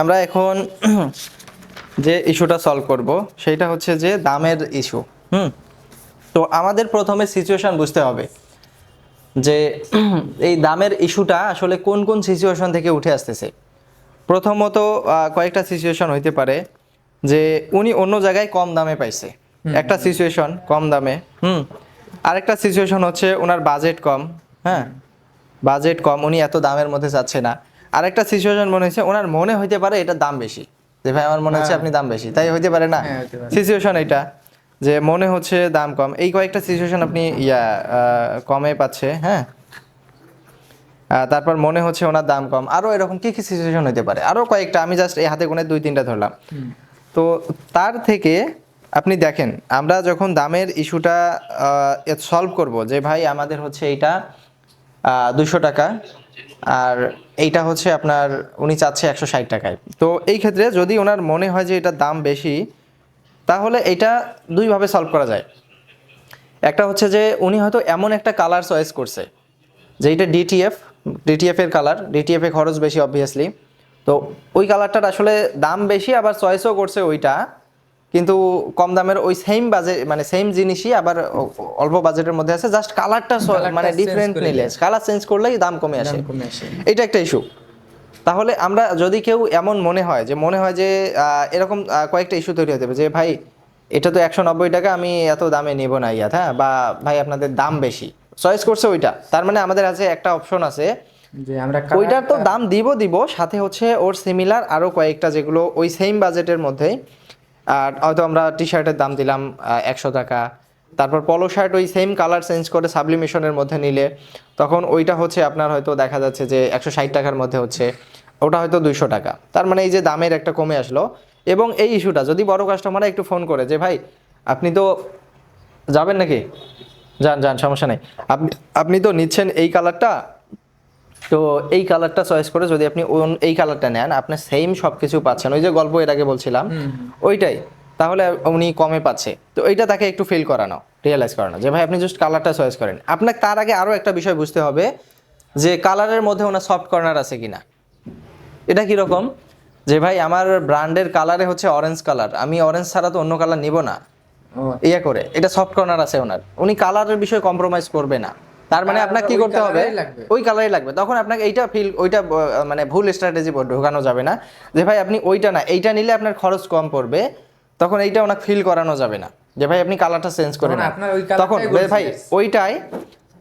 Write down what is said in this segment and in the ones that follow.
আমরা এখন যে ইস্যুটা সলভ করব সেটা হচ্ছে যে দামের ইস্যু হুম? তো আমাদের প্রথমে সিচুয়েশন বুঝতে হবে যে এই দামের ইস্যুটা আসলে কোন কোন সিচুয়েশন থেকে উঠে আসতেছে। প্রথমত কয়েকটা সিচুয়েশন হইতে পারে যে উনি অন্য জায়গায় কম দামে পাইছে। একটা সিচুয়েশন কম দামে হুম? আরেকটা সিচুয়েশন হচ্ছে ওনার বাজেট কম হ্যাঁ? বাজেট কম উনি এত দামের মধ্যে যাচ্ছে না। আরেকটা সিচুয়েশন মনে হচ্ছে ওনার মনে হইতে পারে এটা দাম বেশি। যে ভাই আমার মনে হচ্ছে আপনি দাম বেশি। তাই হইতে পারে না? হ্যাঁ। সিচুয়েশন এটা যে মনে হচ্ছে দাম কম। এই কয়েকটা সিচুয়েশন আপনি ইয়া কমে পাচ্ছে হ্যাঁ? তারপর মনে হচ্ছে ওনার দাম কম। আরও এরকম কি কি সিচুয়েশন হতে পারে? আরও কয়েকটা আমি জাস্ট এই হাতে গুনে দুই তিনটা ধরলাম। তো তার থেকে আপনি দেখেন আমরা যখন দামের ইস্যুটা সলভ করব যে ভাই আমাদের হচ্ছে এইটা দুশো টাকা আর এইটা হচ্ছে আপনার উনি চাচ্ছে একশো ষাট টাকায়। তো এই ক্ষেত্রে যদি ওনার মনে হয় যে এটার দাম বেশি, তাহলে এটা দুইভাবে সলভ করা যায়। একটা হচ্ছে যে উনি হয়তো এমন একটা কালার চয়েস করছে, যে এটা ডিটিএফ ডিটিএফ এর কালার ডিটিএফ খরচ বেশি অবভিয়াসলি তো ওই কালারটার আসলে দাম বেশি, আবার চয়েসও করছে ওইটা। কিন্তু কম দামের ওই সেম বাজেট মানে সেম জিনিসই আবার অল্প বাজেটের মধ্যে আছে জাস্ট কালারটা মানে ডিফারেন্ট নিলে। কালার চেঞ্জ করলেই দাম কমে আসে। এটা একটা ইস্যু তাহলে আমরা যদি কেউ এমন মনে হয় যে মনে হয় যে এরকম কয়েকটা ইস্যু তৈরি হতে পারে যে ভাই এটা তো একশো নব্বই টাকা আমি এত দামে নেব না ইয়াত হ্যাঁ? বা ভাই আপনাদের দাম বেশি। চয়েস করছে ওইটা। তার মানে আমাদের আছে একটা অপশন আছে। যে আমরা ওইটার তো দাম দিব দিব সাথে হচ্ছে ওর সিমিলার আরও কয়েকটা যেগুলো ওই সেম বাজেটের মধ্যেই। আর হয়তো আমরা টি শার্টের দাম দিলাম একশো টাকা। তারপর পলো শার্ট ওই সেম কালার চেঞ্জ করে সাবলিমেশনের মধ্যে নিলে, তখন ওইটা হচ্ছে আপনার হয়তো দেখা যাচ্ছে যে একশো ষাট টাকার মধ্যে হচ্ছে, ওটা হয়তো দুইশো টাকা। তার মানে এই যে দামের একটা কমে আসলো এবং এই ইস্যুটা, যদি বড় কাস্টমাররা একটু ফোন করে যে, ভাই, আপনি তো যাবেন নাকি? যান যান, সমস্যা নেই। আপনি আপনি তো নিচ্ছেন এই কালারটা তো এই কালারটা চয়েস করে যদি আপনি এই কালারটা নেন আপনি সেম সব কিছু পাচ্ছেন। ওই যে গল্প এর আগে বলছিলাম ওইটাই। তাহলে উনি কমে পাচ্ছে। তো এইটা তাকে একটু ফিল করানো রিয়েলাইজ করানো যে ভাই আপনি জাস্ট কালারটা চয়েস করেন। আপনাকে তার আগে আরও একটা বিষয় বুঝতে হবে যে কালারের মধ্যে ওনার সফট কর্নার আছে কিনা। এটা কীরকম? যে ভাই আমার ব্র্যান্ডের কালারে হচ্ছে অরেঞ্জ কালার আমি অরেঞ্জ ছাড়া তো অন্য কালার নিব না। ইয়ে করে এটা সফট কর্নার আছে ওনার। উনি কালারের বিষয়ে কম্প্রোমাইজ করবে না। তার মানে আপনাকে কি করতে হবে? ওই কালারই লাগবে। তখন আপনাকে এইটা ফিল ওইটা মানে ভুল স্ট্র্যাটেজি ঢোকানো যাবে না। যে ভাই আপনি ওইটা না এইটা নিলে আপনার খরচ কম পড়বে তখন এইটা ওনাকে ফিল করানো যাবে না। যে ভাই আপনি কালারটা চেঞ্জ করে না তখন ভাই ওইটাই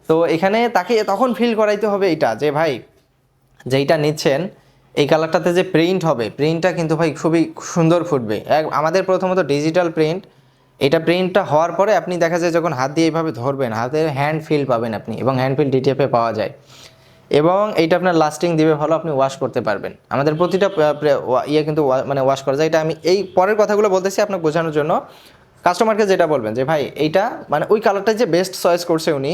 তো এখানে তাকে তখন ফিল করাইতে হবে এইটা যে ভাই যেইটা নিচ্ছেন এই কালারটাতে যে প্রিন্ট হবে প্রিন্টটা কিন্তু ভাই খুবই সুন্দর ফুটবে। আমাদের প্রথমত ডিজিটাল প্রিন্ট এটা প্রিন্টটা হওয়ার পরে আপনি দেখা যায় যখন হাত দিয়ে এইভাবে ধরবেন হাতে হ্যান্ড ফিল পাবেন আপনি এবং হ্যান্ড ফিল ডিটিএফে পাওয়া যায়। এবং এইটা আপনার লাস্টিং দিবে, ভালো আপনি ওয়াশ করতে পারবেন। আমাদের প্রতিটা ইয়ে কিন্তু মানে ওয়াশ করা যায়। এটা আমি এই পরের কথাগুলো বলতেছি আপনাকে বোঝানোর জন্য। কাস্টমারকে যেটা বলবেন যে, ভাই, এইটা মানে ওই কালারটা যে বেস্ট চয়েস করছে উনি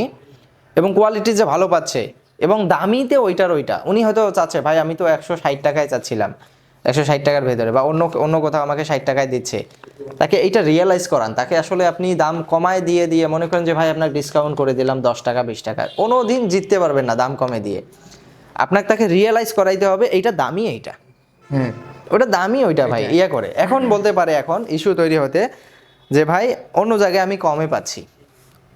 এবং কোয়ালিটি যে ভালো পাচ্ছে এবং দামিতে ওইটার ওইটা। উনি হয়তো চাচ্ছে, ভাই, আমি তো একশো ষাট টাকায় চাচ্ছিলাম। একশো ষাট টাকার ভেতরে বা অন্য অন্য কোথাও আমাকে ষাট টাকায় দিচ্ছে। তাকে এইটা রিয়েলাইজ করান। তাকে আসলে আপনি দাম কমায় দিয়ে দিয়ে মনে করেন যে ভাই আপনাকে ডিসকাউন্ট করে দিলাম দশ টাকা বিশ টাকা। কোনো দিন জিততে পারবেন না দাম কমে দিয়ে। আপনাকে তাকে রিয়েলাইজ করাইতে হবে এইটা দামি এইটা। হ্যাঁ ওটা দামি ওইটা ভাই ইয়ে করে। এখন বলতে পারে এখন ইস্যু তৈরি হতে যে ভাই অন্য জায়গায় আমি কমে পাচ্ছি।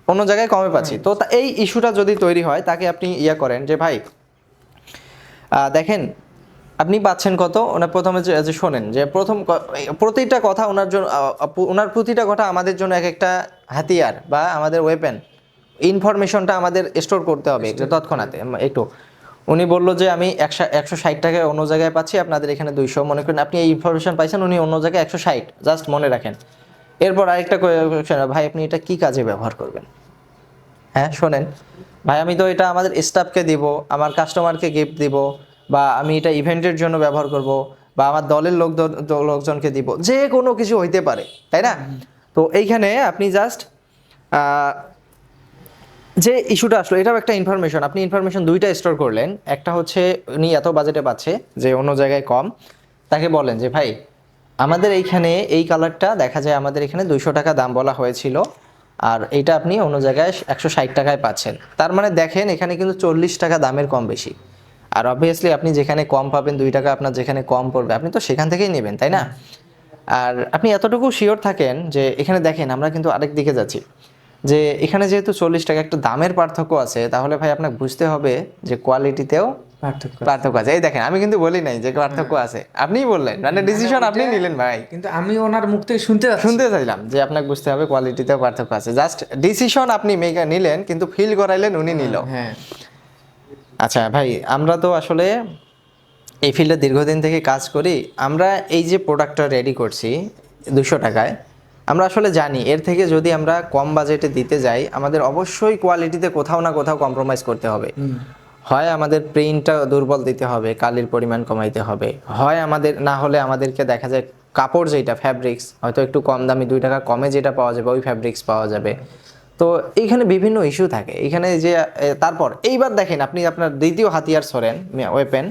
অন্য জায়গায় কমে পাচ্ছি। তো এই ইস্যুটা যদি তৈরি হয় তাকে আপনি ইয়ে করেন যে ভাই দেখেন আপনি পাচ্ছেন কত? ওনার প্রথমে যে শোনেন যে প্রথম প্রতিটা কথা ওনার জন্য ওনার প্রতিটা কথা আমাদের জন্য এক একটা হাতিয়ার বা আমাদের ওয়েপেন ইনফরমেশনটা আমাদের স্টোর করতে হবে তৎক্ষণাৎ। একটু। উনি বলল যে আমি একশো একশো ষাট টাকায় অন্য জায়গায় পাচ্ছি আপনাদের এখানে দুইশো। মনে করেন আপনি এই ইনফরমেশন পাইছেন উনি অন্য জায়গায় একশো ষাট। জাস্ট মনে রাখেন। এরপর আরেকটা ভাই আপনি এটা কি কাজে ব্যবহার করবেন? হ্যাঁ শোনেন। ভাই আমি তো এটা আমাদের স্টাফকে দিব আমার কাস্টমারকে গিফট দিব বা আমি এটা ইভেন্টের জন্য ব্যবহার করব বা আমার দলের লোক লোকজনকে দিব, যে কোনো কিছু হইতে পারে, তাই না? তো এইখানে আপনি জাস্ট যে ইস্যুটা আসলো, এটাও একটা ইনফরমেশন আপনি ইনফরমেশন দুইটা স্টোর করলেন, একটা হচ্ছে উনি এত বাজেটে পাচ্ছে যে অন্য জায়গায় কম, তাকে বলেন যে, ভাই, আমাদের এইখানে এই কালারটা দেখা যায় আমাদের এখানে দুইশো টাকা দাম বলা হয়েছিল, আর এইটা আপনি অন্য জায়গায় একশো ষাট টাকায় পাচ্ছেন। তার মানে দেখেন, এখানে কিন্তু চল্লিশ টাকা দামের কম বেশি। আর অবভিয়াসলি আপনি যেখানে কম পাবেন দুই টাকা আপনার যেখানে কম পড়বে আপনি তো সেখান থেকেই নেবেন তাই না? আর আপনি এতটুকু শিওর থাকেন যে এখানে দেখেন আমরা কিন্তু আরেক দিকে যাচ্ছি যে এখানে যেহেতু চল্লিশ টাকা একটা দামের পার্থক্য আছে তাহলে ভাই আপনাকে বুঝতে হবে যে কোয়ালিটিতেও পার্থক্য পার্থক্য আছে। এই দেখেন আমি কিন্তু বলি নাই যে পার্থক্য আছে। আপনিই বললেন মানে ডিসিশন আপনি নিলেন ভাই। কিন্তু আমি ওনার মুখ থেকে শুনতে শুনতে চাইলাম যে আপনাকে বুঝতে হবে কোয়ালিটিতেও পার্থক্য আছে। জাস্ট ডিসিশন আপনি মেগা নিলেন কিন্তু ফিল করাইলেন উনি নিল। হ্যাঁ। আচ্ছা ভাই আমরা তো আসলে এই ফিল্ডে দীর্ঘদিন থেকে কাজ করি। আমরা এই যে প্রোডাক্টটা রেডি করছি দুশো টাকায় আমরা আসলে জানি এর থেকে যদি আমরা কম বাজেটে দিতে যাই আমাদের অবশ্যই কোয়ালিটিতে কোথাও না কোথাও কম্প্রোমাইজ করতে হবে। হয় আমাদের প্রিন্টটা দুর্বল দিতে হবে কালির পরিমাণ কমাইতে হবে। হয় আমাদের না হলে আমাদেরকে দেখা যায় কাপড় যেটা ফ্যাব্রিক্স হয়তো একটু কম দামি দুই টাকা কমে যেটা পাওয়া যাবে ওই ফ্যাব্রিক্স পাওয়া যাবে। তো এইখানে বিভিন্ন ইস্যু থাকে। এখানে যে তারপর, এইবার দেখেন আপনি আপনার দ্বিতীয় হাতিয়ার সরেন ওয়েপেন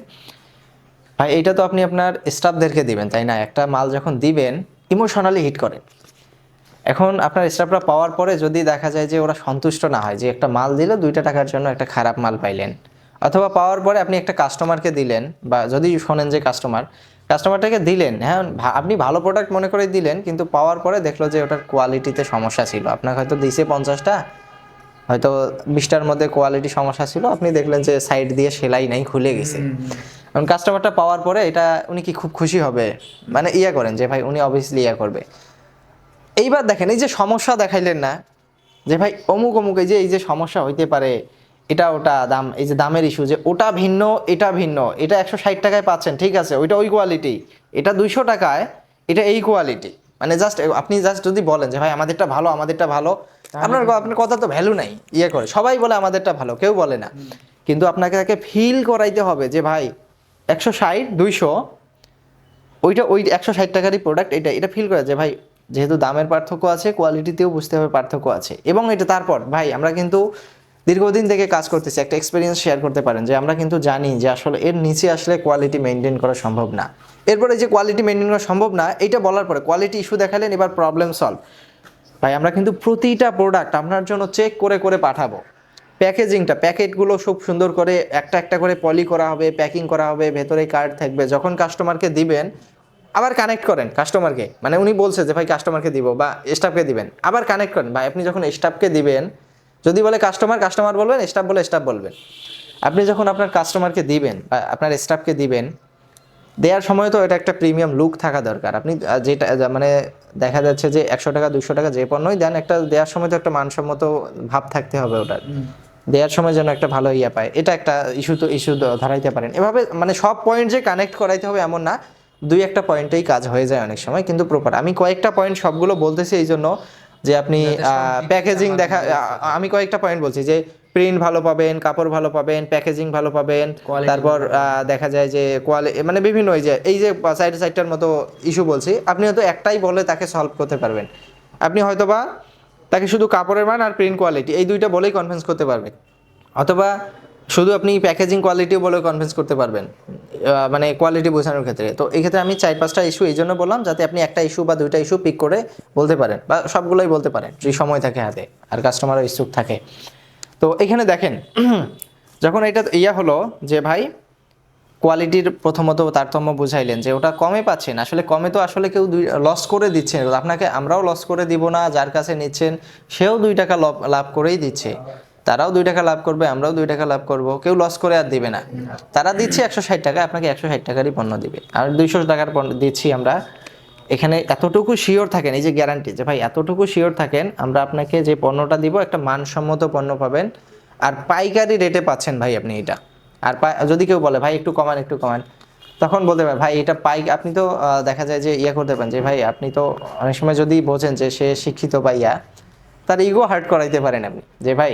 ভাই, এইটা তো আপনি আপনার স্টাফদেরকে দিবেন, তাই না? একটা মাল যখন দিবেন ইমোশনালি হিট করেন। এখন আপনার স্টাফরা পাওয়ার পরে যদি দেখা যায় যে ওরা সন্তুষ্ট না হয়, যে একটা মাল দিলে দুইটা টাকার জন্য একটা খারাপ মাল পাইলেন। অথবা পাওয়ার পরে আপনি একটা কাস্টমারকে দিলেন, বা যদি শোনেন যে কাস্টমার কাস্টমারটাকে দিলেন হ্যাঁ আপনি ভালো প্রোডাক্ট মনে করে দিলেন কিন্তু পাওয়ার পরে দেখল যে ওটার কোয়ালিটিতে সমস্যা ছিল। আপনাকে হয়তো দিছে পঞ্চাশটা হয়তো বিশটার মধ্যে কোয়ালিটি সমস্যা ছিল। আপনি দেখলেন যে সাইড দিয়ে সেলাই নাই খুলে গেছে। কারণ কাস্টমারটা পাওয়ার পরে এটা উনি কি খুব খুশি হবে? মানে ইয়া করেন যে ভাই উনি অবভিয়াসলি ইয়া করবে। এইবার দেখেন এই যে সমস্যা দেখাইলেন না যে ভাই অমুক অমুক এই যে এই যে সমস্যা হইতে পারে এটা ওটা দাম এই যে দামের ইস্যু যে ওটা ভিন্ন এটা ভিন্ন এটা একশো ষাট টাকায় পাচ্ছেন ঠিক আছে ওইটা ওই কোয়ালিটি এটা দুইশো টাকায় এটা এই কোয়ালিটি মানে জাস্ট আপনি জাস্ট যদি বলেন যে ভাই আমাদেরটা ভালো আমাদেরটা ভালো আপনার আপনার কথা তো ভ্যালু নাই ইয়ে করে সবাই বলে আমাদেরটা ভালো কেউ বলে না। কিন্তু আপনাকে তাকে ফিল করাইতে হবে যে ভাই একশো ষাট দুইশো ওইটা ওই একশো ষাট টাকারই প্রোডাক্ট এটা এটা ফিল করে যে ভাই যেহেতু দামের পার্থক্য আছে কোয়ালিটিতেও বুঝতে হবে পার্থক্য আছে। এবং এটা তারপর ভাই আমরা কিন্তু দীর্ঘদিন থেকে কাজ করতেছি, একটা এক্সপিরিয়েন্স শেয়ার করতে পারেন যে আমরা কিন্তু জানি যে আসলে এর নিচে আসলে কোয়ালিটি মেনটেন করা সম্ভব না। এরপরে যে কোয়ালিটি মেনটেন করা সম্ভব না এটা বলার পরে কোয়ালিটি ইস্যু দেখালেন, এবার প্রবলেম সলভ ভাই, আমরা কিন্তু প্রতিটা প্রোডাক্ট আপনার জন্য চেক করে করে পাঠাবো। প্যাকেজিংটা প্যাকেটগুলো খুব সুন্দর করে একটা একটা করে পলি করা হবে প্যাকিং করা হবে, ভেতরে কার্ড থাকবে, যখন কাস্টমারকে দিবেন, আবার কানেক্ট করেন কাস্টমারকে মানে উনি বলছে যে, ভাই কাস্টমারকে দিব বা স্টাফকে দিবেন। আবার কানেক্ট করেন। ভাই, আপনি যখন স্টাফকে দিবেন যদি বলে কাস্টমার কাস্টমার বলবেন স্টাফ বলে স্টাফ বলবেন। আপনি যখন আপনার কাস্টমারকে দিবেন বা আপনার স্টাফকে দিবেন দেওয়ার সময় তো এটা একটা প্রিমিয়াম লুক থাকা দরকার। আপনি যেটা মানে দেখা যাচ্ছে যে একশো টাকা দুশো টাকা যে পণ্যই দেন একটা দেওয়ার সময় তো একটা মানসম্মত ভাব থাকতে হবে ওটার। দেওয়ার সময় যেন একটা ভালো ইয়া পায়। এটা একটা ইস্যু তো ইস্যু ধরাইতে পারেন। এভাবে মানে সব পয়েন্ট যে কানেক্ট করাইতে হবে এমন না। দুই একটা পয়েন্টেই কাজ হয়ে যায় অনেক সময় কিন্তু প্রপার আমি কয়েকটা পয়েন্ট সবগুলো বলতেছি এই জন্য যে আপনি প্যাকেজিং দেখা আমি কয়েকটা পয়েন্ট বলছি যে প্রিন্ট ভালো পাবেন কাপড় ভালো পাবেন প্যাকেজিং ভালো পাবেন তারপর দেখা যায় যে কোয়ালিটি মানে বিভিন্ন ওই যে এই যে সাইড সাইডটার মতো ইস্যু বলছি আপনি হয়তো একটাই বলে তাকে সলভ করতে পারবেন। আপনি হয়তোবা তাকে শুধু কাপড়ের মান আর প্রিন্ট কোয়ালিটি এই দুইটা বলেই কনফারেন্স করতে পারবেন। অথবা শুধু আপনি প্যাকেজিং কোয়ালিটিও বলে কনফারেন্স করতে পারবেন। মানে কোয়ালিটি বোঝানোর ক্ষেত্রে। তো এই ক্ষেত্রে আমি চার পাঁচটা ইস্যু এই জন্য বললাম যাতে আপনি একটা ইস্যু বা দুইটা ইস্যু পিক করে বলতে পারেন বা সবগুলোই বলতে পারেন যদি সময় থাকে হাতে আর কাস্টমারও ইচ্ছুক থাকে। তো এখানে দেখেন, যখন এটা ইয়া হলো যে ভাই কোয়ালিটির প্রথমত তারতম্য বুঝাইলেন যে ওটা কমে পাচ্ছেন, আসলে কমে তো আসলে কেউ দুই লস করে দিচ্ছেন। আপনাকে আমরাও লস করে দিব না, যার কাছে নিচ্ছেন, সেও দুই টাকা লভ- লাভ করেই দিচ্ছে। তারাও দুই টাকা লাভ করবে, আমরাও দুই টাকা লাভ করব। কেউ লস করে আর দিবে না। তারা দিচ্ছে একশো ষাট টাকা, আপনাকে একশো ষাট টাকারই পণ্য দিবে। আর দুইশো টাকার পণ্য দিচ্ছি আমরা, এখানে এতটুকু শিওর থাকেন, এই যে গ্যারান্টি যে ভাই এতটুকু শিওর থাকেন, আমরা আপনাকে যে পণ্যটা দিব, একটা মানসম্মত পণ্য পাবেন। আর পাইকারি রেটে পাচ্ছেন ভাই আপনি এটা। আর যদি কেউ বলে, ভাই একটু কমান একটু কমান। তখন বলতে পারে, ভাই এটা পাই আপনি তো দেখা যায় যে ইয়ে করতে পারেন যে, ভাই আপনি তো অনেক সময় যদি বোঝেন যে সে শিক্ষিত বা ইয়া, তার ইগো হার্ট করাইতে পারেন আপনি। যে ভাই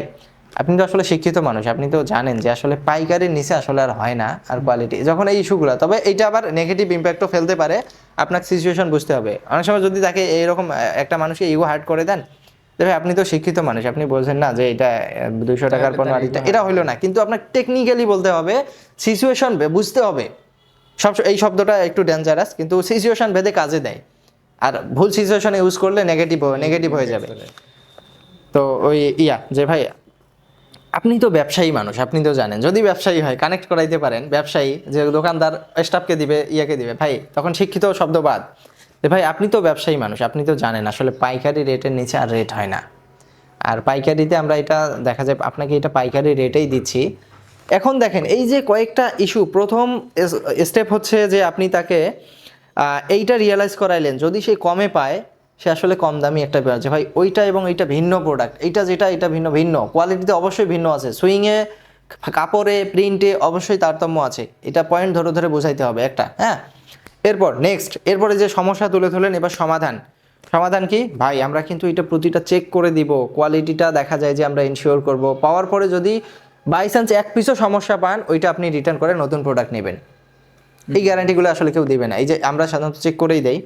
আপনি তো আসলে শিক্ষিত মানুষ আপনি তো জানেন যে আসলে পাইকারির নিচে আসলে আর হয় না আর কোয়ালিটি যখন এই ইস্যুগুলো তবে এইটা আবার নেগেটিভ ইম্প্যাক্টও ফেলতে পারে আপনার সিচুয়েশন বুঝতে হবে। অনেক সময় যদি তাকে এইরকম একটা মানুষকে ইগো হার্ট করে দেন ভাই আপনি তো শিক্ষিত মানুষ আপনি বলছেন না যে এটা দুইশো টাকার পণ্য আর এটা- এটা হইল না। কিন্তু আপনার টেকনিক্যালি বলতে হবে সিচুয়েশন বুঝতে হবে। সব এই শব্দটা একটু ডেঞ্জারাস কিন্তু সিচুয়েশন ভেদে কাজে দেয়। আর ভুল সিচুয়েশনে ইউজ করলে নেগেটিভ নেগেটিভ হয়ে যাবে। তো ওই ইয়া যে ভাই আপনি তো ব্যবসায়ী মানুষ, আপনি তো জানেন। যদি ব্যবসায়ী হয় কানেক্ট করাইতে পারেন। ব্যবসায়ী যে দোকানদার স্টাফকে দিবে, ইয়াকে দিবে, ভাই, তখন শিক্ষিত শব্দ বাদ। যে ভাই, আপনি তো ব্যবসায়ী মানুষ, আপনি তো জানেন, আসলে পাইকারি রেটের নিচে আর রেট হয় না। আর পাইকারিতে আমরা এটা দেখা যায়, আপনাকে এটা পাইকারি রেটেই দিচ্ছি। এখন দেখেন, এই যে কয়েকটা ইস্যু প্রথম স্টেপ হচ্ছে যে আপনি তাকে এইটা রিয়েলাইজ করাইলেন। যদি সে কমে পায় সে আসলে কম দামি একটা পেয়ে যে ভাই, ওইটা এবং এইটা ভিন্ন প্রোডাক্ট এইটা যেটা, এটা ভিন্ন ভিন্ন। কোয়ালিটিতে অবশ্যই ভিন্ন আছে। সুইংয়ে কাপড়ে প্রিন্টে অবশ্যই তারতম্য আছে। এটা পয়েন্ট ধরে ধরে বোঝাইতে হবে একটা হ্যাঁ? এরপর নেক্সট এরপরে যে সমস্যা তুলে ধরলেন, এবার সমাধান। সমাধান কি? ভাই, আমরা কিন্তু এটা প্রতিটা চেক করে দিব। কোয়ালিটিটা দেখা যায় যে আমরা ইনশিওর করব। পাওয়ার পরে যদি বাই চান্স এক পিসও সমস্যা পান, ওইটা আপনি রিটার্ন করে নতুন প্রোডাক্ট নেবেন। এই গ্যারান্টিগুলো আসলে কেউ দেবে না। এই যে আমরা সাধারণত চেক করেই দেই।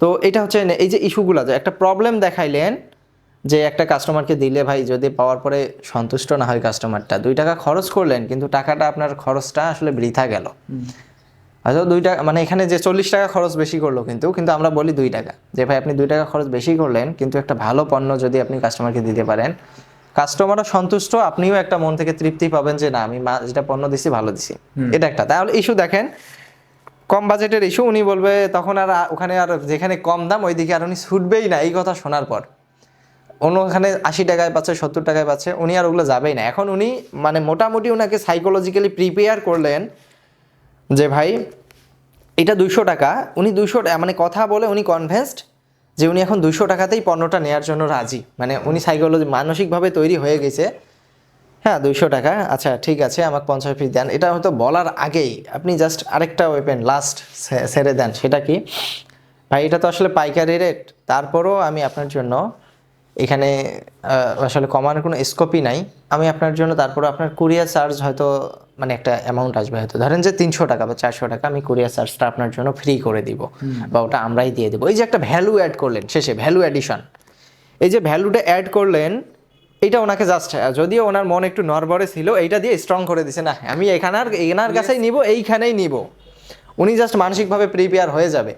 তো এটা হচ্ছে এই যে ইস্যুগুলো যে একটা প্রবলেম দেখাইলেন যে একটা কাস্টমারকে দিলে ভাই যদি পাওয়ার পরে সন্তুষ্ট না হয় কাস্টমারটা দুই টাকা খরচ করলেন কিন্তু টাকাটা আপনার খরচটা আসলে বৃথা গেল। হয়তো দুই টাকা মানে এখানে যে চল্লিশ টাকা খরচ বেশি করল কিন্তু কিন্তু আমরা বলি দুই টাকা। যে ভাই আপনি দুই টাকা খরচ বেশি করলেন কিন্তু একটা ভালো পণ্য যদি আপনি কাস্টমারকে দিতে পারেন কাস্টমারও সন্তুষ্ট আপনিও একটা মন থেকে তৃপ্তি পাবেন যে না আমি যেটা পণ্য দিছি ভালো দিছি। এটা একটা। তাহলে ইস্যু দেখেন কম বাজেটের ইস্যু উনি বলবে, তখন আর, ওখানে আর যেখানে কম দাম, ওইদিকে আর উনি ছুটবেই না। এই কথা শোনার পর। অন্য ওখানে আশি টাকায় পাচ্ছে, সত্তর টাকায় পাচ্ছে, উনি আর ওগুলো যাবেই না। এখন উনি মানে মোটামুটি ওনাকে সাইকোলজিক্যালি প্রিপেয়ার করলেন যে, ভাই, এটা দুশো টাকা। উনি দুইশো মানে কথা বলে উনি কনভেন্সড যে, উনি এখন দুশো টাকাতেই পণ্যটা নেওয়ার জন্য রাজি। মানে উনি সাইকোলজি মানসিকভাবে তৈরি হয়ে গেছে। হ্যাঁ দুইশো টাকা। আচ্ছা ঠিক আছে আমাকে পঞ্চাশ পিস দেন। এটা হয়তো বলার আগেই। আপনি জাস্ট আরেকটা ওয়েপেন লাস্ট সেরে দেন। সেটা কি? ভাই এটা তো আসলে পাইকারি রেট তারপরও আমি আপনার জন্য এখানে আসলে কমানোর কোনো স্কোপই নাই। আমি আপনার জন্য তারপরে আপনার কুরিয়ার চার্জ হয়তো মানে একটা অ্যামাউন্ট আসবে হয়তো। ধরেন যে তিনশো টাকা বা চারশো টাকা আমি কুরিয়ার চার্জটা আপনার জন্য ফ্রি করে দিব। বা ওটা আমরাই দিয়ে দেবো। এই যে একটা ভ্যালু অ্যাড করলেন শেষে ভ্যালু অ্যাডিশন এই যে ভ্যালুটা অ্যাড করলেন এটা ওনাকে জাস্ট যদিও ওনার মন একটু নরবরে ছিল এইটা দিয়ে স্ট্রং করে দিছে না আমি এখানার এনার কাছেই নিব এইখানেই নিব। উনি জাস্ট মানসিকভাবে প্রিপেয়ার হয়ে যাবে।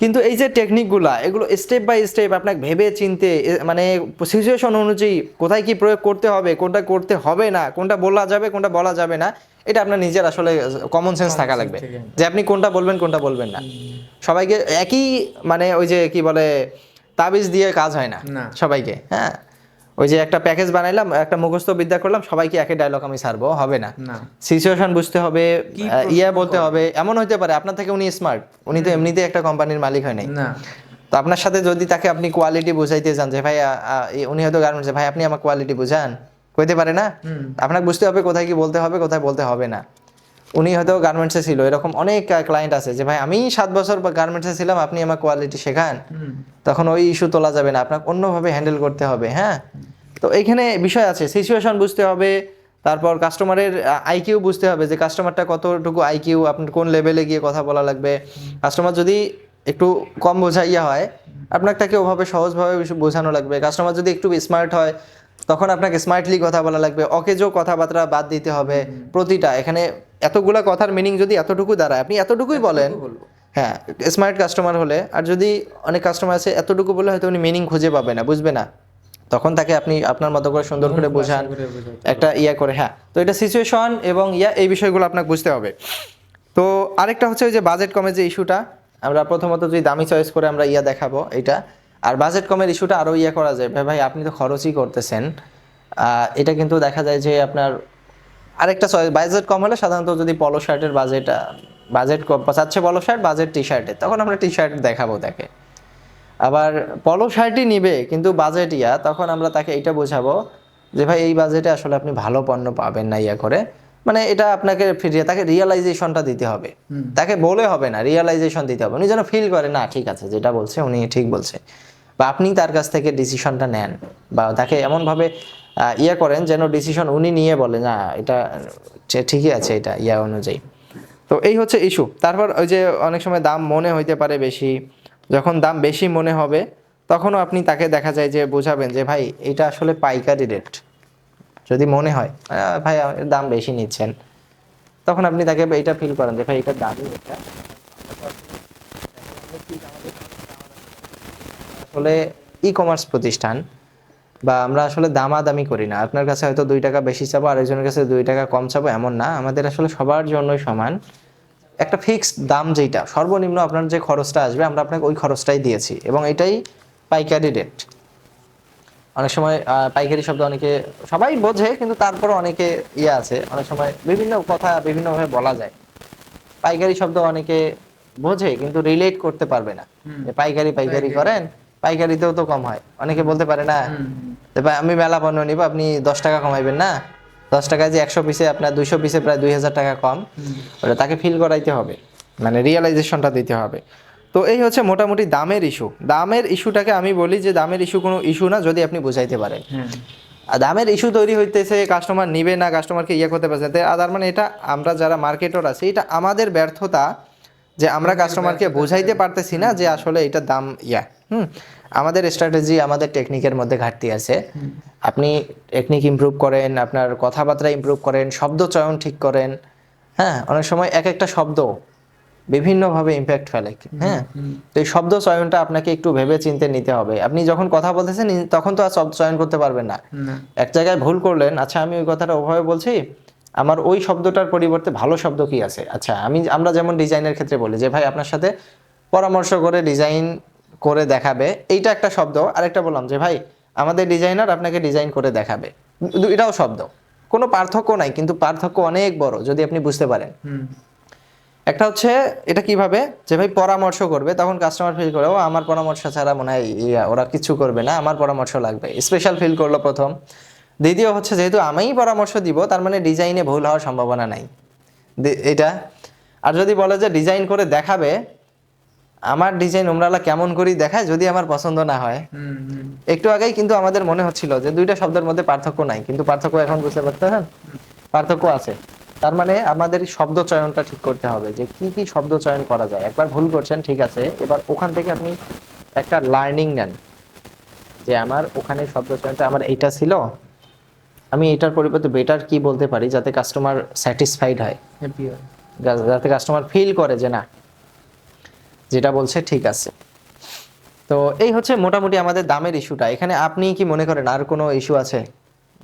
কিন্তু এই যে টেকনিকগুলা এগুলো স্টেপ বাই স্টেপ আপনাকে ভেবে চিনতে মানে সিচুয়েশন অনুযায়ী কোথায় কি প্রয়োগ করতে হবে কোনটা করতে হবে না কোনটা বলা যাবে কোনটা বলা যাবে না এটা আপনার নিজের আসলে কমন সেন্স থাকা লাগবে। যে আপনি কোনটা বলবেন কোনটা বলবেন না। সবাইকে একই মানে ওই যে কি বলে তাবিজ দিয়ে কাজ হয় না না। সবাইকে হ্যাঁ? ওই যে একটা প্যাকেজ বানাইলাম একটা মুখস্থ বিদ্যা করলাম সবাইকে একই ডায়লগ আমি ছাড়বো হবে না। সিচুয়েশন বুঝতে হবে ইয়া বলতে হবে এমন হতে পারে আপনার থেকে উনি স্মার্ট উনি তো এমনিতে একটা কোম্পানির মালিক হয় নাই। তো আপনার সাথে যদি তাকে আপনি কোয়ালিটি বুঝাইতে চান যে ভাই উনি হয়তো গার্মেন্টসে ভাই আপনি আমার কোয়ালিটি বুঝান। কইতে পারে না? আপনাকে বুঝতে হবে কোথায় কি বলতে হবে কোথায় বলতে হবে না। উনি হয়তো গার্মেন্টসে ছিল। এরকম অনেক ক্লায়েন্ট আছে যে ভাই আমি সাত বছর গার্মেন্টসে ছিলাম আপনি আমার কোয়ালিটি শেখান। তখন ওই ইস্যু তোলা যাবে না আপনাকে অন্যভাবে হ্যান্ডেল করতে হবে। হ্যাঁ? তো এইখানে বিষয় আছে সিচুয়েশন বুঝতে হবে তারপর কাস্টমারের আইকিউ বুঝতে হবে যে কাস্টমারটা কতটুকু আইকিউ আপনার কোন লেভেলে গিয়ে কথা বলা লাগবে। কাস্টমার যদি একটু কম বোঝাইয়া হয় আপনাকে তাকে ওভাবে সহজভাবে বোঝানো লাগবে। কাস্টমার যদি একটু স্মার্ট হয় তখন আপনাকে স্মার্টলি কথা বলা লাগবে অকেজো কথাবার্তা বাদ দিতে হবে প্রতিটা। এখানে এতগুলা কথার মিনিং যদি এতটুকু দাঁড়ায় আপনি এতটুকুই বলেন হ্যাঁ স্মার্ট কাস্টমার হলে আর যদি অনেক কাস্টমার আছে এতটুকু বলে হয়তো উনি মিনিং খুঁজে পাবে না বুঝবে না। তখন তাকে আপনি আপনার মতো করে সুন্দর করে বোঝান একটা ইয়া করে হ্যাঁ। তো এটা সিচুয়েশন এবং ইয়া এই বিষয়গুলো আপনাকে বুঝতে হবে। তো আরেকটা হচ্ছে ওই যে বাজেট কমে যে ইস্যুটা আমরা প্রথমত যদি দামি চয়েস করে আমরা ইয়া দেখাবো এটা আর বাজেট কমের ইস্যুটা আরও ইয়ে করা যায়। ভাই ভাই আপনি তো খরচই করতেছেন। এটা কিন্তু দেখা যায় যে আপনার আরেকটা চয়েস বাজেট কম হলে সাধারণত যদি পলো শার্টের বাজেট বাজেট চাচ্ছে পলো শার্ট বাজেট টি শার্টে তখন আমরা টি শার্ট দেখাবো তাকে। আবার পলো শার্টই নিবে কিন্তু বাজেট ইয়া তখন আমরা তাকে এটা বোঝাবো যে ভাই এই বাজেটে আসলে আপনি ভালো পণ্য পাবেন না ইয়া করে। মানে এটা আপনাকে ফিরিয়ে তাকে রিয়েলাইজেশনটা দিতে হবে। তাকে বলে হবে না রিয়েলাইজেশন দিতে হবে। উনি যেন ফিল করে না ঠিক আছে যেটা বলছে উনি ঠিক বলছে। বা আপনি তার কাছ থেকে ডিসিশনটা নেন বা তাকে এমনভাবে ইয়ে করেন যেন ডিসিশন উনি নিয়ে বলে না, এটা ঠিকই আছে এটা ইয়া অনুযায়ী। তো এই হচ্ছে ইস্যু তারপর ওই যে অনেক সময় দাম মনে হইতে পারে বেশি। যখন দাম বেশি মনে হবে, তখনও আপনি তাকে দেখা যায় যে বোঝাবেন যে, ভাই, এটা আসলে পাইকারি রেট যদি মনে হয় ভাই, দাম বেশি নিচ্ছেন। তখন আপনি তাকে এটা ফিল করেন যে, ভাই এটার দামই এটা। আসলে ই কমার্স প্রতিষ্ঠান বা আমরা আসলে দামাদামি করি না। আপনার কাছে হয়তো দুই টাকা বেশি চাবো আরেকজনের কাছে দুই টাকা কম চাবো এমন না। আমাদের আসলে সবার জন্যই সমান। একটা ফিক্সড দাম যেটা সর্বনিম্ন আপনার যে খরচটা আসবে আমরা আপনাকে ওই খরচটাই দিয়েছি এবং এটাই পাইকারি রেট অনেক সময় পাইকারি শব্দ অনেকে সবাই বোঝে কিন্তু তারপরে অনেকে ইয়ে আছে। অনেক সময় বিভিন্ন কথা বিভিন্নভাবে বলা যায়। পাইকারি শব্দ অনেকে বোঝে কিন্তু রিলেট করতে পারবে না। পাইকারি পাইকারি। করেন পাইকারিতেও তো কম হয়। অনেকে বলতে পারে না আমি মেলা পণ্য নিব আপনি দশ টাকা কমাইবেন না? দশ টাকায় যে একশো পিসে আপনার দুইশো পিসে প্রায় দুই হাজার টাকা কম ওটা তাকে ফিল করাইতে হবে। মানে রিয়েলাইজেশনটা দিতে হবে। তো এই হচ্ছে মোটামুটি দামের ইস্যু দামের ইস্যুটাকে আমি বলি যে দামের ইস্যু কোনো ইস্যু না যদি আপনি বুঝাইতে পারেন। আর দামের ইস্যু তৈরি হইতেছে কাস্টমার নিবে না কাস্টমারকে ইয়ে করতে পারছে তার মানে এটা আমরা যারা মার্কেটর আছি এটা আমাদের ব্যর্থতা যে আমরা কাস্টমারকে বোঝাইতে পারতেছি না যে আসলে এটা দাম ইয়া। হুম আমাদের স্ট্র্যাটেজি আমাদের টেকনিকের মধ্যে ঘাটতি আছে। আপনি টেকনিক ইমপ্রুভ করেন আপনার কথাবার্তা ইমপ্রুভ করেন শব্দ চয়ন ঠিক করেন হ্যাঁ অনেক সময় এক একটা শব্দ বিভিন্নভাবে ইম্প্যাক্ট ফেলে হ্যাঁ। তো এই শব্দ চয়নটা আপনাকে একটু ভেবে চিন্তে নিতে হবে। আপনি যখন কথা বলতেছেন তখন তো আর শব্দ চয়ন করতে পারবেন না। না। এক জায়গায় ভুল করলেন আচ্ছা আমি ওই কথাটা ওভাবে বলছি আমার ওই শব্দটার পরিবর্তে ভালো শব্দ কি আছে? আচ্ছা আমি আমরা যেমন ডিজাইনের ক্ষেত্রে বলি যে ভাই আপনার সাথে পরামর্শ করে ডিজাইন করে দেখাবে। এইটা একটা শব্দ। আরেকটা বললাম যে ভাই আমাদের ডিজাইনার আপনাকে ডিজাইন করে দেখাবে। এটাও শব্দ। কোনো পার্থক্য নাই কিন্তু পার্থক্য অনেক বড় যদি আপনি বুঝতে পারেন। একটা হচ্ছে এটা কীভাবে? যে ভাই পরামর্শ করবে। তখন কাস্টমার ফিল করে ও আমার পরামর্শ ছাড়া মনে হয় ইয়া, ওরা কিছু করবে না আমার পরামর্শ লাগবে। স্পেশাল ফিল করল প্রথম। দ্বিতীয় হচ্ছে যেহেতু আমিই পরামর্শ দিব তার মানে ডিজাইনে ভুল হওয়ার সম্ভাবনা নাই। এটা। আর যদি বলে যে ডিজাইন করে দেখাবে আমার ডিজাইন উমরালা কেমন করি দেখায় যদি আমার পছন্দ না হয়। একটু আগেই কিন্তু আমাদের মনে হচ্ছিল যে দুইটা শব্দের মধ্যে পার্থক্য নাই কিন্তু পার্থক্য এখন বুঝতে পারতেছেন পার্থক্য আছে। তার মানে আমাদের শব্দ চয়নটা ঠিক করতে হবে যে কি কি শব্দ চয়ন করা যায়। একবার ভুল করছেন ঠিক আছে। এবার ওখান থেকে আপনি একটা লার্নিং নেন যে আমার ওখানে শব্দ চয়নটা আমার এইটা ছিল আমি এটার পরিবর্তে বেটার কি বলতে পারি যাতে কাস্টমার স্যাটিসফাইড হয়। হয়। যাতে কাস্টমার ফিল করে যে না যেটা বলছে ঠিক আছে। তো এই হচ্ছে মোটামুটি আমাদের দামের ইস্যুটা। এখানে আপনি কি মনে করেন আর কোনো ইস্যু আছে?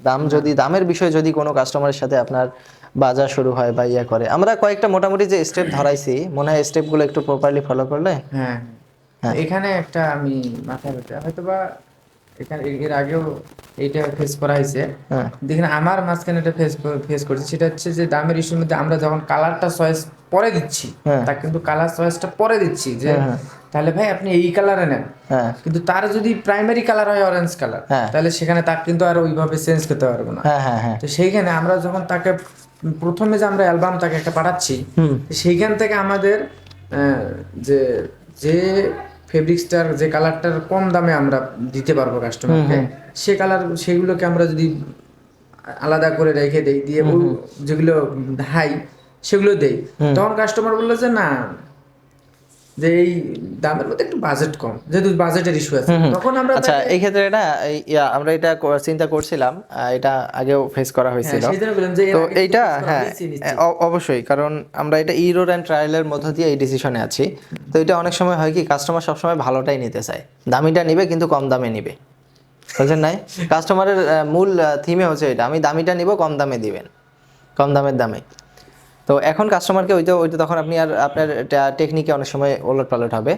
দাম যদি দামের বিষয়ে যদি কোনো কাস্টমারের সাথে আপনার বাজার শুরু হয় বা ইয়ে করে। আমরা কয়েকটা মোটামুটি যে স্টেপ ধরাইছি মনে হয় স্টেপগুলো একটু প্রপারলি ফলো করলে? হ্যাঁ। এখানে একটা আমি মাথায় হয়তো বা এখানে এর- এর আগেও এইটা ফেস করা হয়েছে। হ্যাঁ। দেখেন আমার মাঝখানে এটা ফেস ফেস করছে। সেটা হচ্ছে যে দামের ইস্যুর মধ্যে আমরা যখন কালারটা চয়েস পরে দিচ্ছি। হ্যাঁ। তা কিন্তু কালার চয়েসটা পরে দিচ্ছি যে হ্যাঁ, হ্যাঁ। তাহলে ভাই আপনি এই কালারে নেন। কিন্তু তার যদি প্রাইমারি কালার হয় অরেঞ্জ কালার। তাহলে সেখানে তার কিন্তু আর ওইভাবে চেঞ্জ করতে পারব না। তো সেইখানে আমরা যখন তাকে প্রথমে যে আমরা অ্যালবাম তাকে একটা পাঠাচ্ছি সেইখান থেকে আমাদের যে যে ফেব্রিক্সটার যে কালারটার কম দামে আমরা দিতে পারব কাস্টমারকে সে কালার সেগুলোকে আমরা যদি আলাদা করে রেখে দেই দিয়ে যেগুলো হাই সেগুলো দেই। তখন কাস্টমার বলল যে না যে এই দামের মধ্যে একটু বাজেট কম যেহেতু বাজেটের ইস্যু আছে। তখন আমরা আচ্ছা এই ক্ষেত্রে ইয়া, আমরা এটা চিন্তা করছিলাম এটা আগেও ফেস করা হয়েছিল। সেই জন্য বললাম যে এর তো এইটা হ্যাঁ অবশ্যই কারণ আমরা এটা ইরোর অ্যান্ড ট্রায়ালের মধ্য দিয়ে এই ডিসিশনে আছি। তো এটা অনেক সময় হয় কি কাস্টমার সবসময় ভালোটাই নিতে চায়। দামিটা নিবে কিন্তু কম দামে নিবে। বুঝলেন নাই? কাস্টমারের মূল থিমে হচ্ছে এটা আমি দামিটা নিব কম দামে দিবেন। কম দামের দামে। তো এখন কাস্টমারকে ওইটা ওইটা তখন আপনি আর আপনার টেকনিকে অনেক সময় ওলট পালট হবে।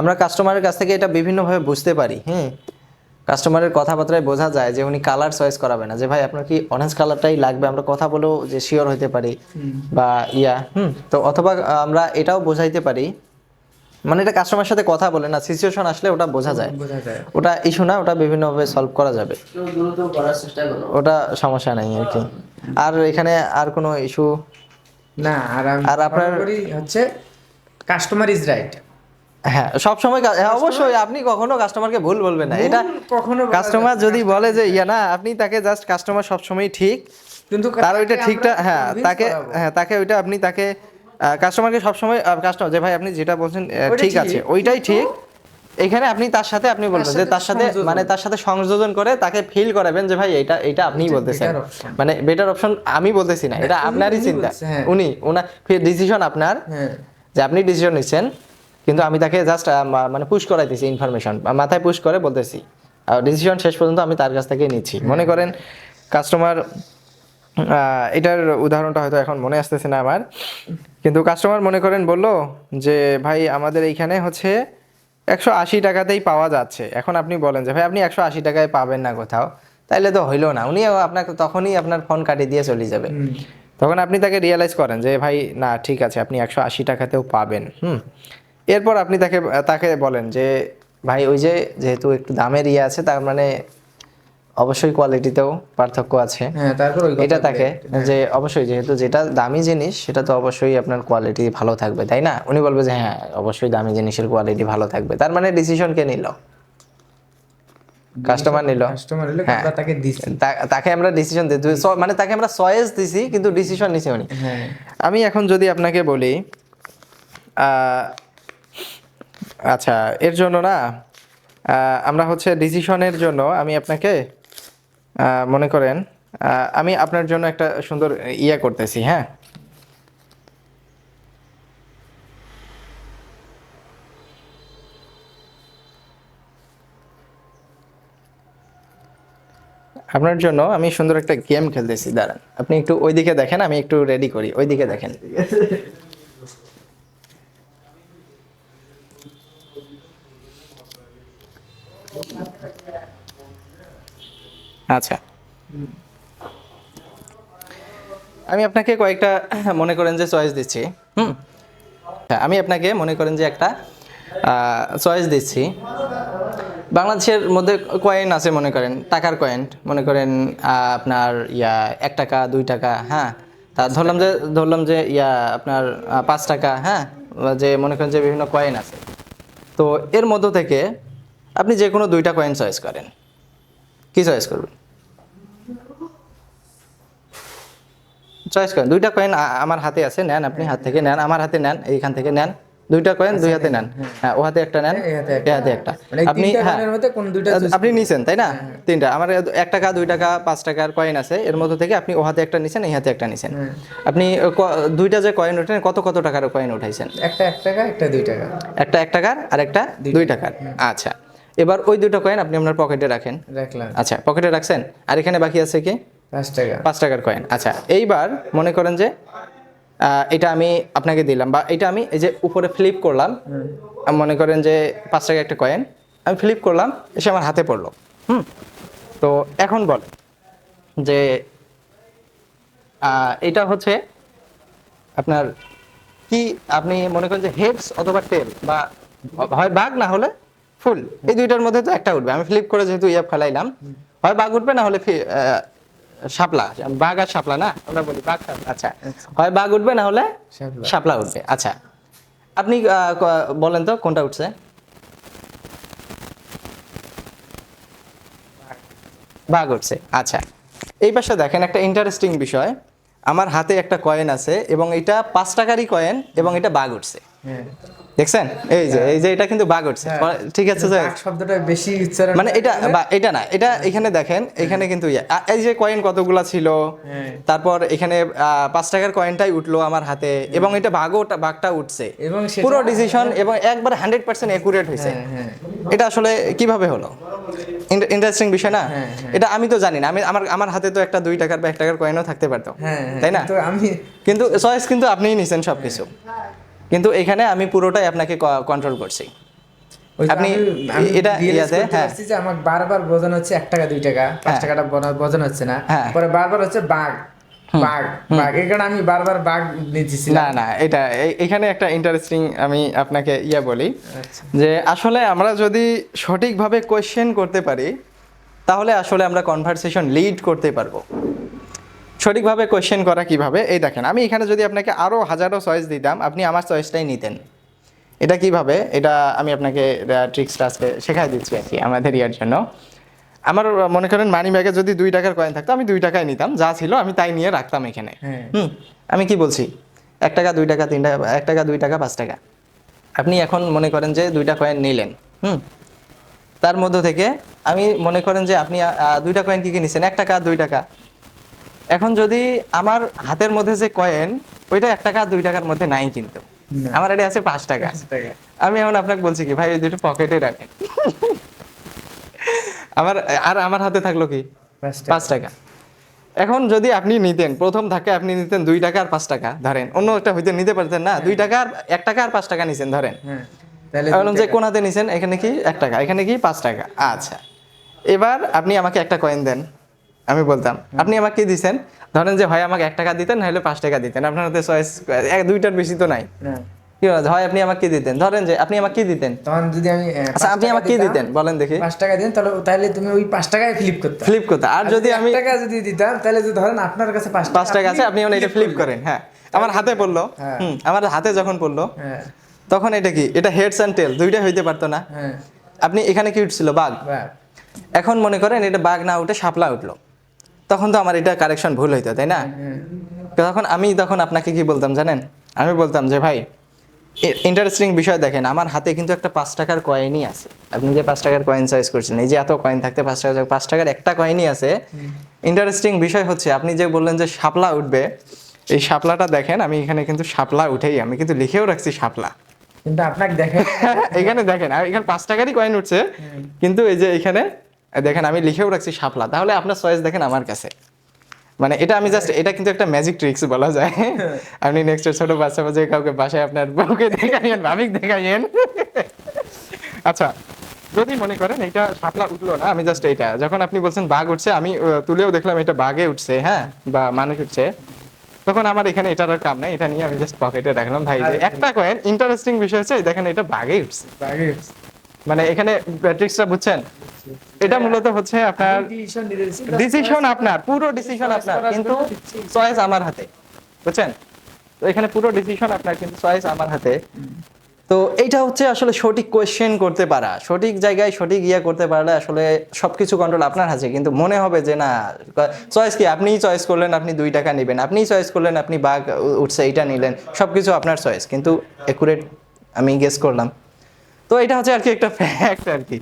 আমরা কাস্টমারের কাছ থেকে এটা বিভিন্নভাবে বুঝতে পারি হ্যাঁ কাস্টমারের কথাবার্তায় বোঝা যায় যে উনি কালার চয়েস করাবে না যে ভাই আপনার কি অরেঞ্জ কালারটাই লাগবে? আমরা কথা বলেও যে শিওর হতে পারি বা ইয়া হুম? তো অথবা আমরা এটাও বোঝাইতে পারি। মানে এটা কাস্টমারের সাথে কথা বলে না সিচুয়েশন আসলে ওটা বোঝা যায়। ওটা ইস্যু না ওটা বিভিন্নভাবে সলভ করা যাবে। দ্রুত করার চেষ্টা করো। ওটা সমস্যা নেই আর কি। আর এখানে আর কোনো ইস্যু না আর আর আপনার- হচ্ছে কাস্টমার ইজ রাইট হ্যাঁ সব সময় হ্যাঁ অবশ্যই আপনি কখনো কাস্টমারকে ভুল বলবেন না। এটা কখনো কাস্টমার যদি বলে যে ইয়া না আপনি তাকে জাস্ট কাস্টমার সবসময় ঠিক কিন্তু তার ওইটা ঠিকটা হ্যাঁ তাকে হ্যাঁ তাকে ওইটা আপনি তাকে কাস্টমারকে সবসময় কাস্টমার যে ভাই আপনি যেটা বলছেন ঠিক। আছে ওইটাই ঠিক এখানে আপনি তার সাথে আপনি বলবেন যে তার সাথে মানে তার সাথে সংযোজন করে তাকে ফিল করাবেন যে ভাই এটা এটা আপনিই বলতেছেন। মানে বেটার অপশন আমি বলতেছি না এটা আপনারই চিন্তা। হ্যাঁ। উনি ওনার ডিসিশন আপনার হ্যাঁ। যে আপনি ডিসিশন নিচ্ছেন কিন্তু আমি তাকে জাস্ট মানে পুশ করাইতেছি ইনফরমেশন মাথায় পুশ করে বলতেছি। ডিসিশন শেষ পর্যন্ত আমি তার কাছ থেকে নিচ্ছি। মনে করেন কাস্টমার এটার উদাহরণটা হয়তো এখন মনে আসতেছে না আমার। কিন্তু কাস্টমার মনে করেন বলল যে ভাই আমাদের এইখানে হচ্ছে একশো আশি টাকাতেই পাওয়া যাচ্ছে। এখন আপনি বলেন যে ভাই আপনি একশো আশি টাকায় পাবেন না কোথাও। তাইলে তো হইল না। উনি আপনাকে তখনই আপনার ফোন কাটিয়ে দিয়ে চলে যাবে। তখন আপনি তাকে রিয়েলাইজ করেন যে ভাই না ঠিক আছে আপনি একশো আশি টাকাতেও পাবেন। হুম। এরপর আপনি তাকে তাকে বলেন যে ভাই ওই যে যেহেতু একটু দামের ইয়ে আছে তার মানে অবশ্যই কোয়ালিটিতেও পার্থক্য আছে। হ্যাঁ তারপর এটা কথা তাকে যে অবশ্যই যেহেতু যেটা দামি জিনিস সেটা তো অবশ্যই আপনার কোয়ালিটি ভালো থাকবে তাই না? উনি বলবে যে হ্যাঁ অবশ্যই দামি জিনিসের কোয়ালিটি ভালো থাকবে। তার মানে ডিসিশন কে নিল? কাস্টমার নিল। কাস্টমার হ্যাঁ। আমরা তাকে দিছি। তাকে আমরা ডিসিশন দিই মানে তাকে আমরা চয়েস দিছি কিন্তু ডিসিশন নিছি উনি। হ্যাঁ। আমি এখন যদি আপনাকে বলি আহ, আচ্ছা এর জন্য না আমরা হচ্ছে ডিসিশনের জন্য আমি আপনাকে মনে করেন আমি আপনার জন্য একটা সুন্দর ইয়া করতেছি হ্যাঁ? আপনার জন্য আমি সুন্দর একটা গেম খেলতেছি, দাঁড়ান। আপনি একটু ওইদিকে দেখেন, আমি একটু রেডি করি। ওইদিকে দেখেন। আচ্ছা। আমি আপনাকে কয়েকটা মনে করেন যে চয়েস দিচ্ছি, হুম? হ্যাঁ আমি আপনাকে মনে করেন যে একটা চয়েস দিচ্ছি। বাংলাদেশের মধ্যে কয়েন আছে মনে করেন, টাকার কয়েন মনে করেন আপনার ইয়া এক টাকা, দুই টাকা হ্যাঁ? তা ধরলাম যে ধরলাম যে ইয়া আপনার পাঁচ টাকা হ্যাঁ? যে মনে করেন যে বিভিন্ন কয়েন আছে। তো এর মধ্য থেকে আপনি যে কোনো দুইটা কয়েন চয়েস করেন। কি চয়েস করবেন? চয়েস করেন। দুইটা কয়েন আমার হাতে আছে নেন আপনি হাত থেকে নেন আমার হাতে নেন এইখান থেকে নেন। দুইটা কয়েন দুই হাতে নেন। হ্যাঁ ও হাতে একটা নেন এ হাতে একটা। মানে আপনি হ্যাঁ আপনি নিছেন তাই না? তিনটা। আমার এক টাকা দুই টাকা পাঁচ টাকার কয়েন আছে। এর মধ্যে থেকে আপনি ও হাতে একটা নিছেন এই হাতে একটা নিছেন। আপনি দুইটা যে কয়েন উঠেন কত কত টাকার কয়েন উঠাইছেন? একটা এক টাকা একটা দুই টাকা। একটা এক টাকার আর একটা দুই টাকার। আচ্ছা। এবার ওই দুটো কয়েন আপনি আপনার পকেটে রাখেন। রাখলাম। আচ্ছা পকেটে রাখছেন? আর এখানে বাকি আছে কি? পাঁচ টাকা। পাঁচ টাকার কয়েন আচ্ছা এইবার মনে করেন যে এটা আমি আপনাকে দিলাম বা এটা আমি এই যে উপরে ফ্লিপ করলাম আমি মনে করেন যে পাঁচ টাকা একটা কয়েন আমি ফ্লিপ করলাম এসে আমার হাতে পড়ল। হুম? তো এখন বল যে এটা হচ্ছে আপনার কি আপনি মনে করেন যে হেডস অথবা টেল বা হয় বাঘ না হলে ফুল। এই দুইটার মধ্যে তো একটা উঠবে। আমি ফ্লিপ করে যেহেতু ইয়ে ফেলাইলাম হয় বাঘ উঠবে না হলে শাপলা। বাঘ আর শাপলা না? আমরা বলি বাঘ শাপলা আচ্ছা। হয় বাঘ উঠবে না হলে শাপলা। উঠবে। আচ্ছা। আপনি বলেন তো কোনটা উঠছে? বাঘ উঠছে। আচ্ছা। এই পাশে দেখেন একটা ইন্টারেস্টিং বিষয়। আমার হাতে একটা কয়েন আছে এবং এটা পাঁচ টাকারই কয়েন এবং এটা বাঘ উঠছে। দেখছেন? এই যে এই যে এটা কিন্তু বাঘ উঠছে। ঠিক আছে স্যার বাঘ শব্দটা বেশি উচ্চারণ মানে এটা বা এটা না এটা এখানে দেখেন এখানে কিন্তু। এই যে কয়েন কতগুলা ছিল হ্যাঁ। তারপর এখানে পাঁচ টাকার কয়েনটাই উঠল আমার হাতে এবং এটা ভাগও বাঘটা উঠছে। এবং পুরো ডিসিশন এবং একবার হান্ড্রেড পার্সেন্ট একুরেট হয়েছে। হ্যাঁ, হ্যাঁ। এটা আসলে কীভাবে হলো? ইন্টারেস্টিং বিষয় না? হ্যাঁ, এটা আমি তো জানি না। আমি আমার আমার হাতে তো একটা দুই টাকার বা এক টাকার কয়েনও থাকতে পারতো। হ্যাঁ হ্যাঁ, তাই না? কিন্তু চয়েস কিন্তু আপনিই নিছেন সবকিছু। কিন্তু এখানে আমি পুরোটাই আপনাকে কন্ট্রোল করছি আপনি এটা ইয়াতে, হ্যাঁ। যে আমার বারবার বোঝানো হচ্ছে এক টাকা দুই টাকা পাঁচ হ্যাঁ। টাকাটা বোঝানো হচ্ছে না হ্যাঁ। পরে বারবার হচ্ছে বাঘ বাঘ বাঘ এই আমি বারবার বাঘ না না এটা এখানে একটা ইন্টারেস্টিং আমি আপনাকে ইয়া বলি আচ্ছা। যে আসলে আমরা যদি সঠিকভাবে কোয়েশ্চেন করতে পারি তাহলে আসলে আমরা কনভারসেশন লিড করতে পারব সঠিকভাবে কোয়েশ্চেন করা কীভাবে? এই দেখেন আমি এখানে যদি আপনাকে আরও হাজারো চয়েস দিতাম আপনি আমার চয়েসটাই নিতেন। এটা কীভাবে? এটা আমি আপনাকে ট্রিক্সটা আজকে শেখাই দিচ্ছি আর কি আমাদের ইয়ার জন্য। আমার মনে করেন মানি ব্যাগে যদি দুই টাকার কয়েন থাকতো আমি দুই টাকায় নিতাম যা ছিল আমি তাই নিয়ে রাখতাম এখানে। হ্যাঁ। হুম আমি কি বলছি? এক টাকা দুই টাকা তিন টাকা এক টাকা দুই টাকা পাঁচ টাকা। আপনি এখন মনে করেন যে দুইটা কয়েন নিলেন হুম? তার মধ্য থেকে আমি মনে করেন যে আপনি দুইটা কয়েন কি কি নিছেন? এক টাকা দুই টাকা। এখন যদি আমার হাতের মধ্যে যে কয়েন ওইটা এক টাকা দুই টাকার মধ্যে নাই কিন্তু। আমার এটা আছে পাঁচ টাকা। আমি এখন আপনাকে বলছি কি ভাই এই দুটো পকেটে রাখেন। আমার আর আমার হাতে থাকল কি? পাঁচ টাকা। এখন যদি আপনি নিতেন প্রথম ধাক্কায় আপনি নিতেন দুই টাকা আর পাঁচ টাকা ধরেন। অন্য একটা হইতে নিতে পারতেন না দুই টাকা আর এক টাকা আর পাঁচ টাকা নিছেন ধরেন। হ্যাঁ যে কোন হাতে নিছেন এখানে কি? এক টাকা এখানে কি? পাঁচ টাকা। আচ্ছা। এবার আপনি আমাকে একটা কয়েন দেন। আমি বলতাম আপনি আমাকে কি দিছেন? ধরেন যে হয় আমাকে এক টাকা দিতেন নাহলে পাঁচ টাকা দিতেন। আপনার হাতে চয়েস এক দুইটার বেশি তো নাই। না কি? হয় আপনি আমাকে কি দিতেন? ধরেন যে আপনি আমাকে কি দিতেন? তখন যদি আমি আচ্ছা আপনি আমাকে কি দিতেন? বলেন দেখি। পাঁচ টাকা দিন তাহলে তাহলে তুমি ওই পাঁচ টাকায় ফ্লিপ করতে। ফ্লিপ করতে। আর যদি আমি টাকা যদি দিতাম তাহলে যদি ধরেন আপনার কাছে পাঁচ পাঁচ টাকা আছে আপনি এটা ফ্লিপ করেন হ্যাঁ। আমার হাতে পড়ল হ্যাঁ। হুম আমার হাতে যখন পড়ল হ্যাঁ। তখন এটা কি? এটা হেডস অ্যান্ড টেল দুইটাই হইতে পারতো না। হ্যাঁ। আপনি এখানে কি উঠছিল? বাঘ। এখন মনে করেন এটা বাঘ না উঠে শাপলা উঠল। তখন তো আমার এটা কারেকশন ভুল হইতো তাই না? হ্যাঁ তখন আমি তখন আপনাকে কি বলতাম জানেন? আমি বলতাম যে ভাই ইন্টারেস্টিং বিষয় দেখেন আমার হাতে কিন্তু একটা পাঁচ টাকার কয়েনই আছে। আপনি যে পাঁচ টাকার কয়েন চয়েস করছেন এই যে এত কয়েন থাকতে পাঁচ টাকা পাঁচ টাকার একটা কয়েনই আছে। ইন্টারেস্টিং বিষয় হচ্ছে আপনি যে বললেন যে শাপলা উঠবে এই শাপলাটা দেখেন আমি এখানে কিন্তু শাপলা উঠেই আমি কিন্তু লিখেও রাখছি শাপলা। কিন্তু আপনাকে দেখে এখানে দেখেন আর এখানে পাঁচ টাকারই কয়েন উঠছে। কিন্তু এই যে এখানে দেখেন আমি লিখেও রাখছি শাপলা। তাহলে আপনার চয়েস দেখেন আমার কাছে। মানে এটা আমি জাস্ট এটা কিন্তু একটা ম্যাজিক ট্রিক্স বলা যায়। আপনি নেক্সট ছোট বাচ্চা বাচ্চা কাউকে বাসায় আপনার বউকে দেখাইয়েন ভাবিক দেখাইয়েন। আচ্ছা যদি মনে করেন এটা শাপলা উঠল না আমি জাস্ট এইটা। যখন আপনি বলছেন বাঘ উঠছে আমি তুলেও দেখলাম এটা বাঘে উঠছে হ্যাঁ বা মানুষ উঠছে। তখন আমার এখানে এটার আর কাম নাই এটা নিয়ে আমি জাস্ট পকেটে রাখলাম। ভাই একটা কয়েন ইন্টারেস্টিং বিষয় হচ্ছে দেখেন এটা বাঘে উঠছে। মানে এখানে ট্রিক্সটা বুঝছেন? এটা মূলত হচ্ছে আপনার ডিসিশন আপনার পুরো ডিসিশন আপনার কিন্তু চয়েস আমার হাতে বুঝছেন? তো এখানে পুরো ডিসিশন আপনার কিন্তু চয়েস আমার হাতে। তো এইটা হচ্ছে আসলে সঠিক কোয়েশ্চেন করতে পারা। সঠিক জায়গায় সঠিক ইয়ে করতে পারলে আসলে সবকিছু কন্ট্রোল আপনার হাতে কিন্তু মনে হবে যে না চয়েস কি? আপনিই চয়েস করলেন আপনি দুই টাকা নেবেন। আপনিই চয়েস করলেন আপনি বাঘ উঠছে এইটা নিলেন। সবকিছু আপনার চয়েস কিন্তু একুরেট আমি গেস করলাম। তো এটা হচ্ছে আর কি একটা ফ্যাক্ট আর কি।